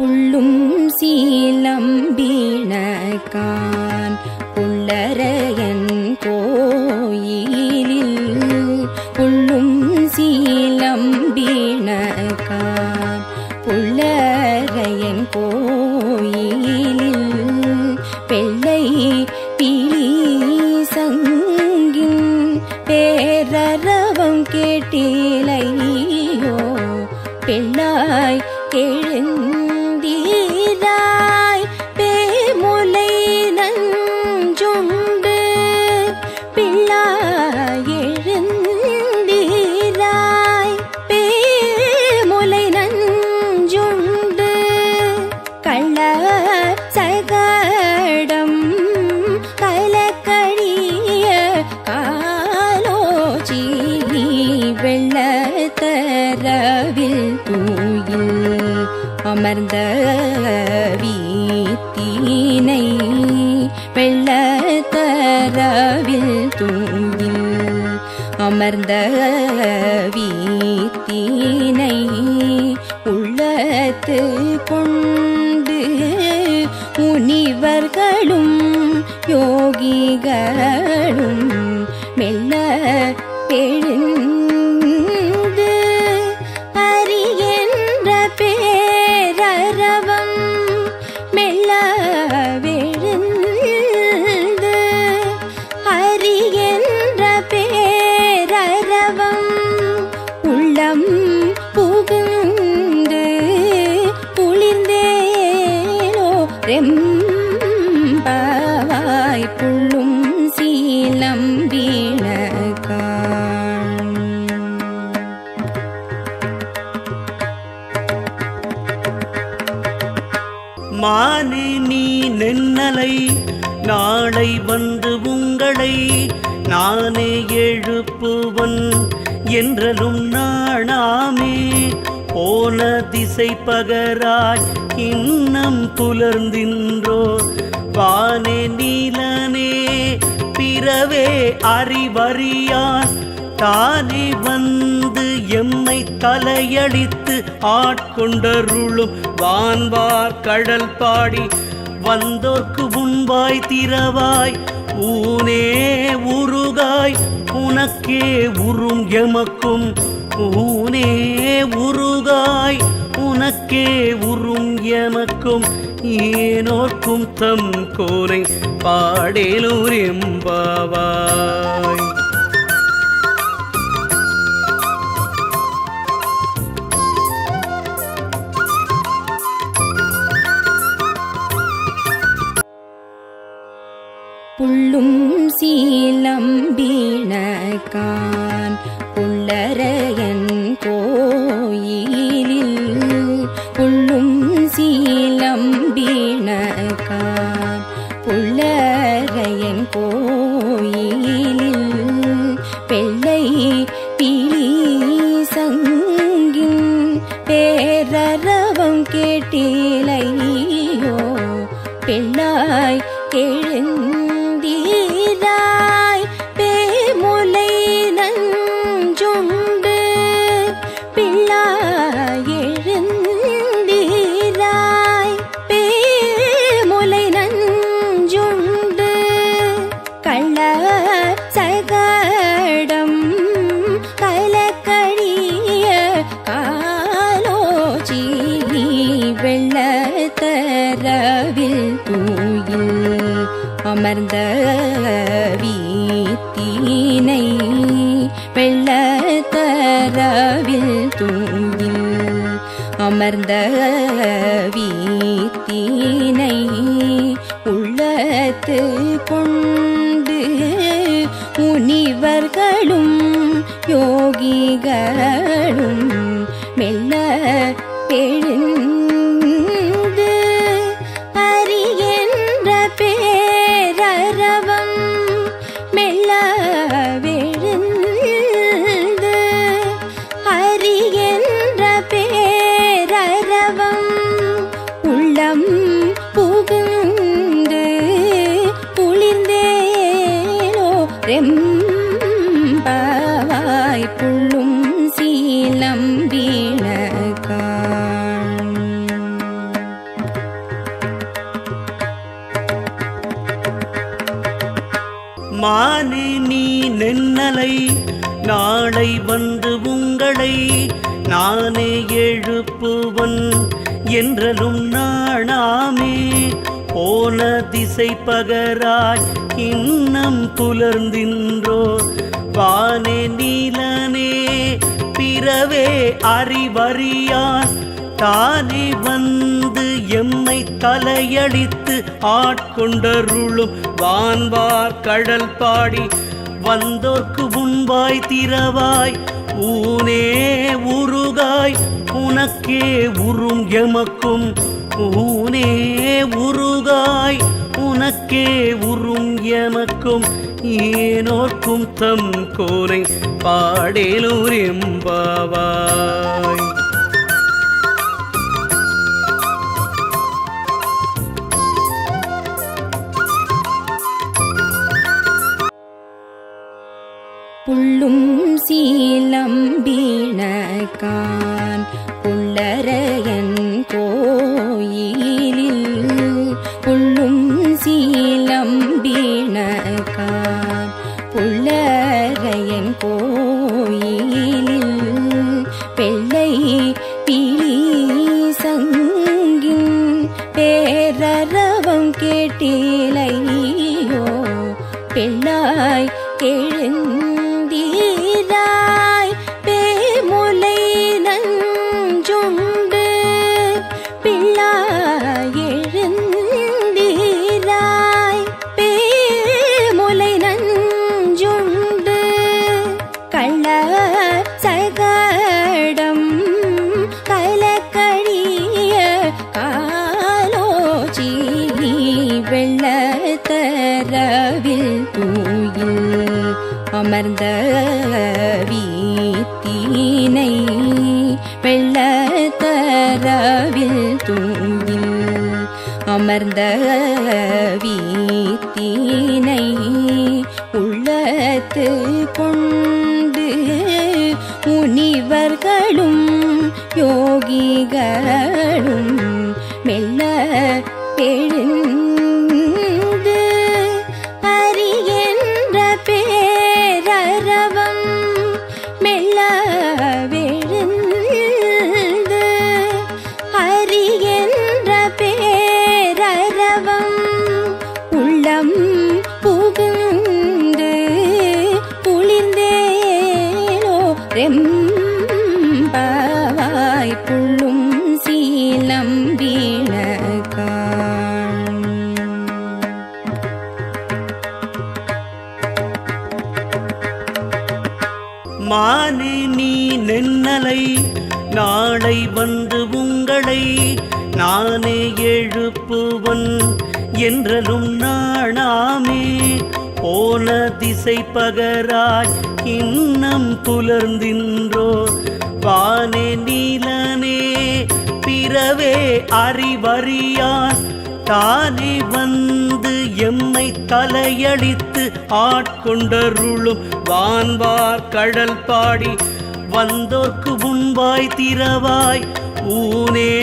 புள்ளும் சீலம்பிணக்கான் புள்ளரையன் அமர்ந்த வீத்தீனை வெள்ளத்தரவில் தூங்கில் அமர்ந்த வீத்தீனை உள்ளத்து கொண்டு என்றலும் நாணாமே. போன திசை பகராய் இன்னம் புலர்ந்தின்றோ. வானே நீலனே பிறவே அறிவறியான் தானே வந்து எம்மை தலையடித்து ஆட்கொண்டருளும் வான்வார் கடல் பாடி. வந்தோர்க்கு முன்பாய் திறவாய். ஊனே உருகாய் உனக்கே உறும் எமக்கும் ஊனே உருகாய் உனக்கே உறும் எமக்கும் ஏனோர்க்கும் தம் கோலை பாடேலூர் எம்பாவாய். புள்ளும் சீலம் வீணக்கான் அமர்ந்த வீ எழுப்புவன் என்றலும் நாணாமே போன திசை பகராய் இன்னம் புலர்ந்தின்றோ. வானே நீலனே பிறவே அறிவறியான் தானே வந்து எம்மை தலையடித்து ஆட்கொண்டருளும் வான்வார் கடல் பாடி. வந்தோர்க்கு முன்பாய் திறவாய் ஊனே உருகாய் உனக்கே உறும் எமக்கும். ஊனே உருகாய் உனக்கே உறும் எமக்கும். ஏனோர்க்கும் தம் கோலை பாடேலூர் எம்பாவாய். புள்ளும் சீலம்பிணக்கான் புள்ளரையன் கோயிலில் அமர்ந்த வீத்தினை வெள்ளத்தரவில் தூங்கில் அமர்ந்த வீத்தினை உள்ளத்து என்றலும் நாணாமே. போன திசை பகராய் இன்னம் புலர்ந்தின்றோ. வானே நீலனே பிறவே அறிவறியான் தானே வந்து எம்மை தலையளித்து ஆட்கொண்டருளும் வான்வார் கடல் பாடி. வந்தோர்க்கு முன்பாய் திறவாய். ஊனே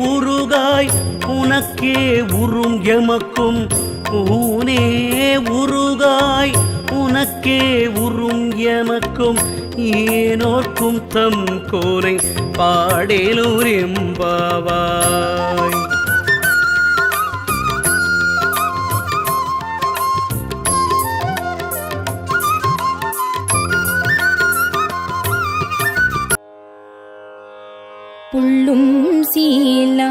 ஊ உருகாய் உனக்கே உறும் எமக்கும். ஊனே உருகாய் உனக்கே உறும் எமக்கும். ஏனோர்க்கும் தம் கோலை பாடேலூரிம்பாவாய் புள்ளும் சீலம்பிணக்கான்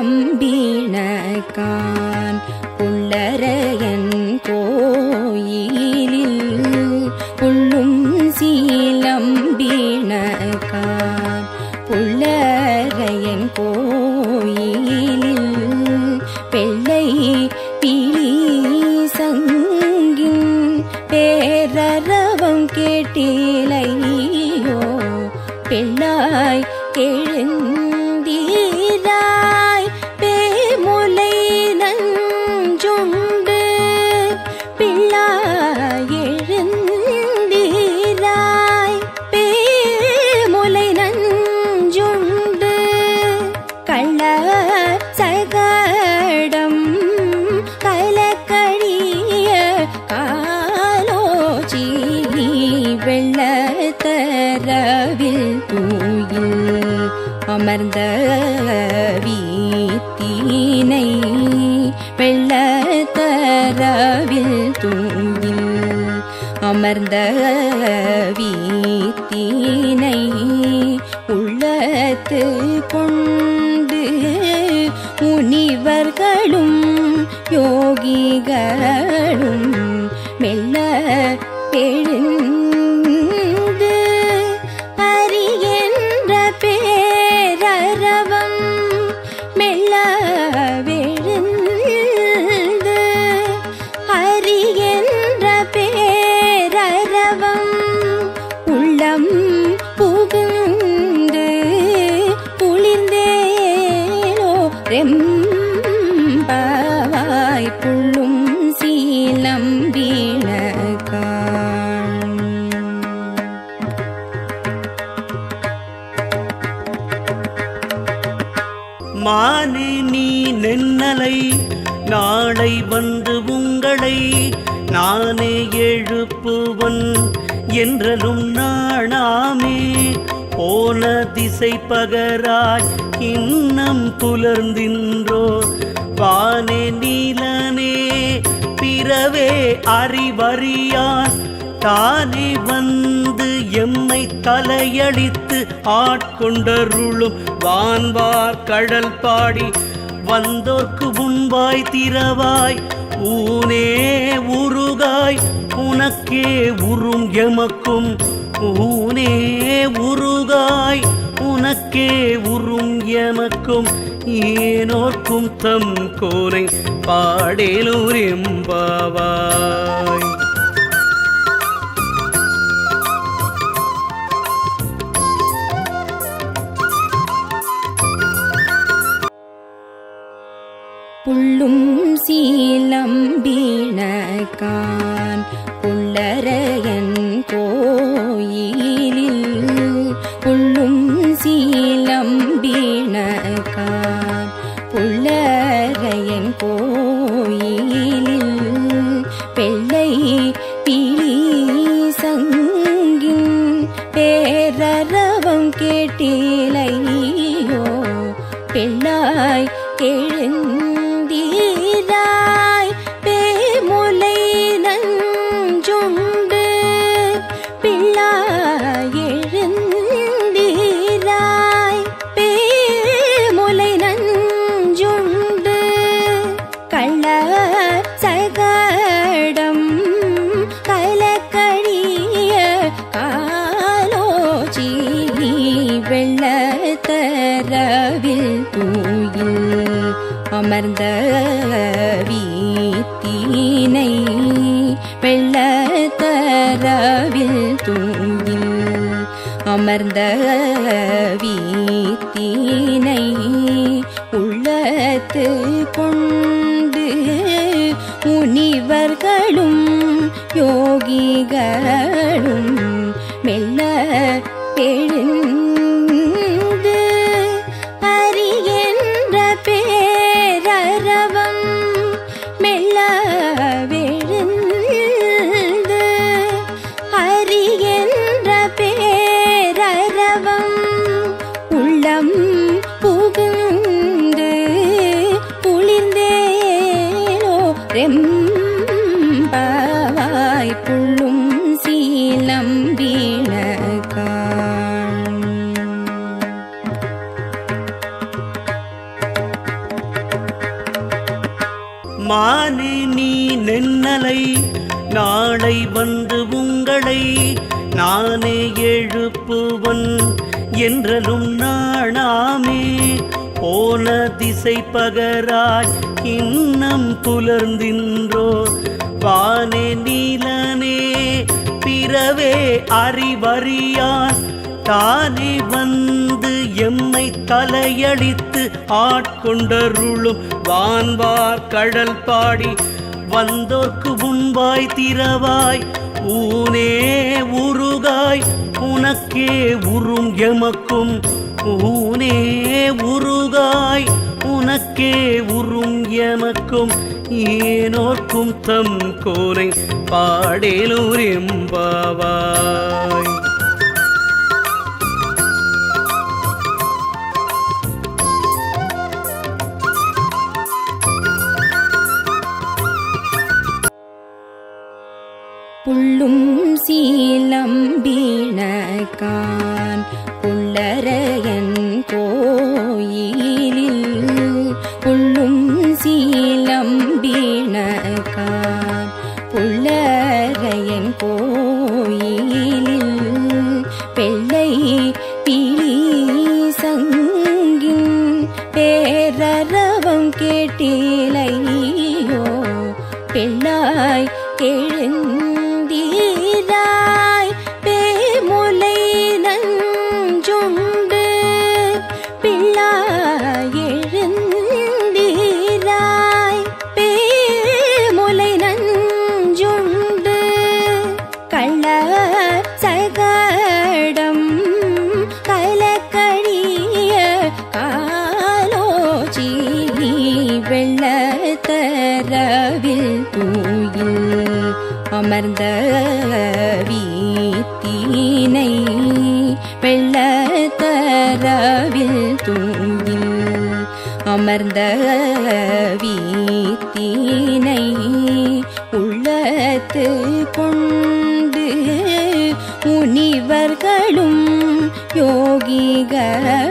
புள்ளரையன் அமர்ந்த வீ நானே எழுப்புவன் என்றலும் நாணாமே. போன திசை பகராய் இன்னம் புலர்ந்தின்றோ வானே நீலனே பிறவே அறிவறியான். தானே வந்து எம்மை தலையளித்து ஆட்கொண்டருளும் வான்வார் கடல் பாடி வந்தோர்க்கு முன்பாய் திறவாய் ஊனே உருகாய் உனக்கே உறும் எமக்கும். ஊனே உருகாய் உனக்கே உறும் எமக்கும். ஏனோர்க்கும் தம் கோனை பாடேலூர் புள்ளும் சீலம் வீணகான் புள்ளரையன் கோ மலர்ந்த வீ எழுப்புவன் என்றலும் நாணாமே. போன திசை பகராய் இன்னம் புலர்ந்தின்றோ. வானே நீலனே பிறவே அறிவறியான் தானே வந்து எம்மை தலையளித்து ஆட்கொண்டருளும் வான்வார் கடல் பாடி வந்தோர்க்கு முன்பாய் திறவாய் ஊனே உருகாய் உனக்கே உறும் எமக்கும். ஊனே உருகாய் உனக்கே உறும் எமக்கும். ஏனோர்க்கும் தம் கோனை பாடேலூர் எம்பாவாய். புள்ளும் சீலம் வீணக்கான் புள்ளரையன் அமர்ந்த வீத்தினை வெள்ளத்தரவில் தூங்கில் அமர்ந்த வீத்தீனை உள்ளத்து கொண்டு முனிவர்களும் யோகிகள்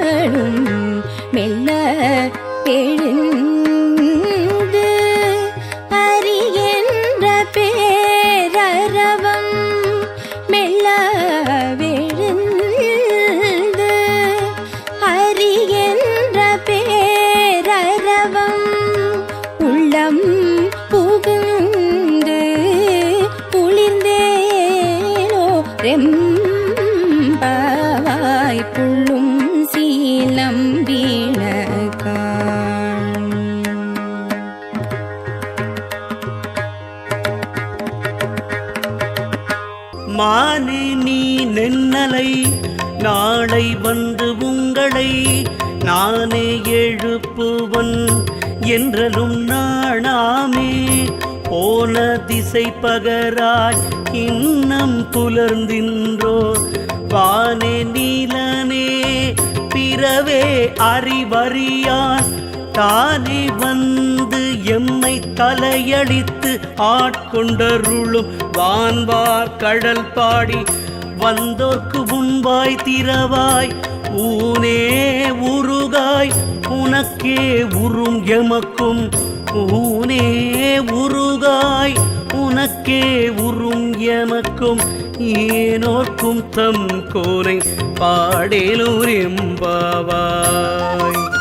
என்றலும் நாணாமே. போன திசை பகராய் இன்னம் புலர்ந்தின்றோ. வானே நீலனே பிறவே அறிவறியான் தானே வந்து எம்மை தலையடித்து ஆட்கொண்டருளும் வான்வார் கடல் பாடி. வந்தோர்க்கு முன்பாய் திறவாய் ஊனே உருகாய் உனக்கே உறும் எமக்கும். ஊனே உருகாய் உனக்கே உறும் எமக்கும். ஏனோர்க்கும் தம் கோனை பாடேலூர் எம்பாவாய்.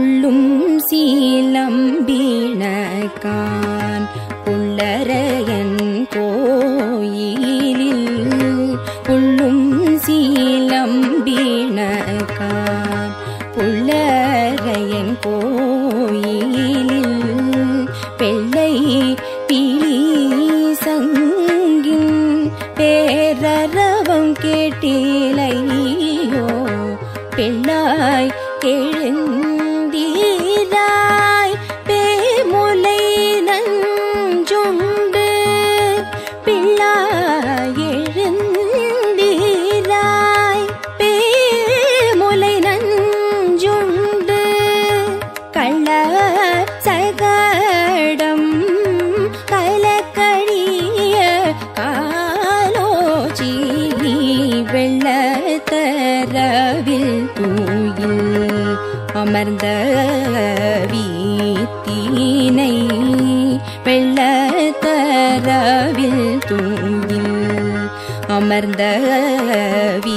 புள்ளும் சீலம் வீணக்கான் புள்ளரையன் கோயிலில் அமர்ந்த வீ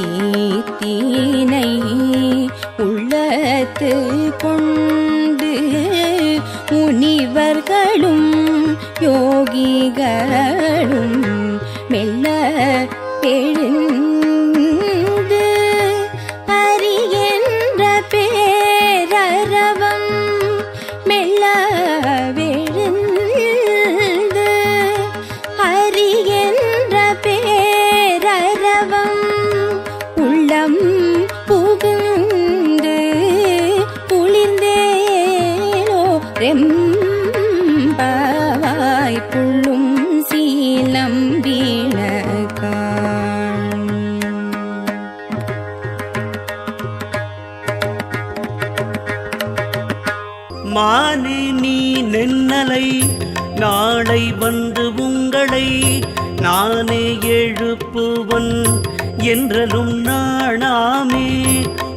எழுப்புவன் என்றலும் நாணாமே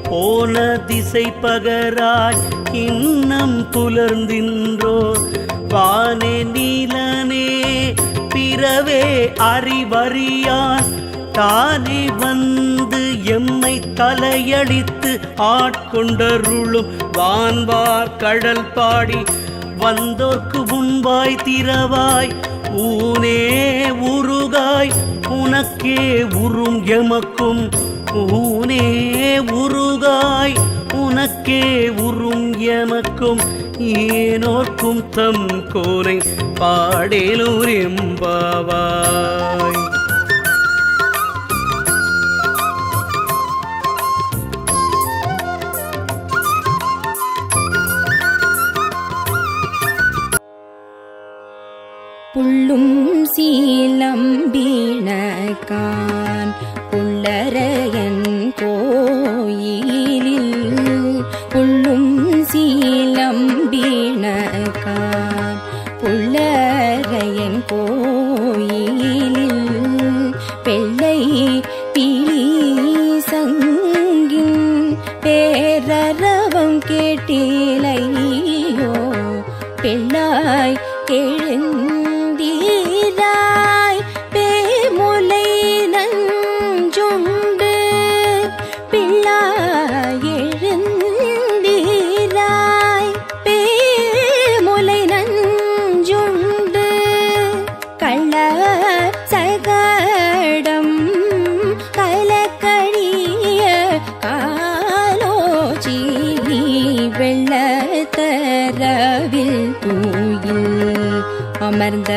போன திசை பகராய் இன்னம் புலர்ந்தின்றோ? வானே நீலனே பிறவே அறிவறியான் தானே வந்து எம்மை தலையடித்து ஆட்கொண்டருளும் வான்வார் கடல் பாடி வந்தோர்க்கு முன்பாய் திறவாய். ஊனே உருகாய் உனக்கே உறும் எமக்கும். ஊனே உருகாய் உனக்கே உறும் எமக்கும். ஏனோர்க்கும் தம் கோலை பாடேலூர் எம்பாவாய். புள்ளும் சீலம்பிணக்கான் புள்ளரையன் கள்ள சகடம் கலக்கடிய காலோச்சி வெள்ளத்தரவில் தூயில் அமர்ந்த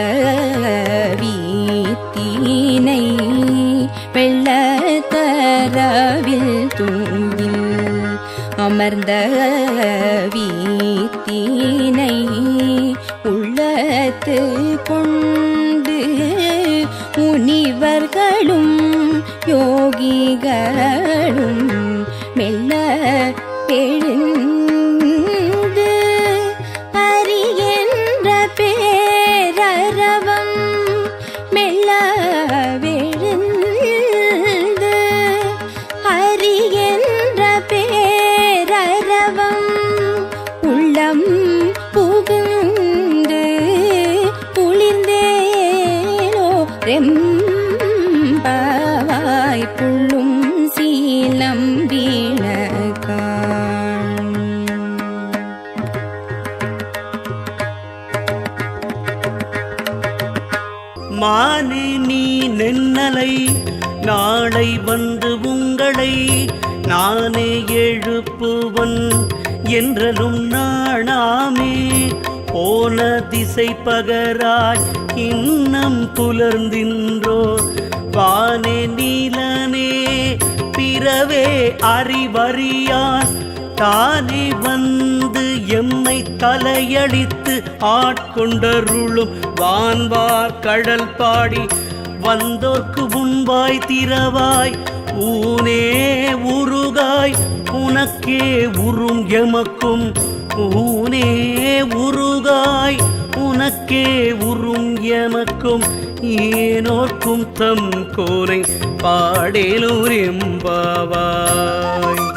வீத்தினை வெள்ளத்தரவில் தூயில் அமர்ந்த வீத்தினை உள்ளத்து கொண்டு கர என்றலும் நாணாமே. போன திசை பகராய் இன்னம் புலர்ந்தின்றோ. வானே நீலனே பிறவே அறிவறியான் தானே வந்து எம்மை தலையடித்து ஆட்கொண்டருளும் வான்வார் கடல் பாடி. வந்தோர்க்கு முன்பாய் திறவாய் ஊனே உருகாய் உனக்கே உறும் எமக்கும். ஊனே உருகாய் உனக்கே உறும் எமக்கும். ஏனோர்க்கும் தம் கோலை பாடேலூர் எம்பாவாய்.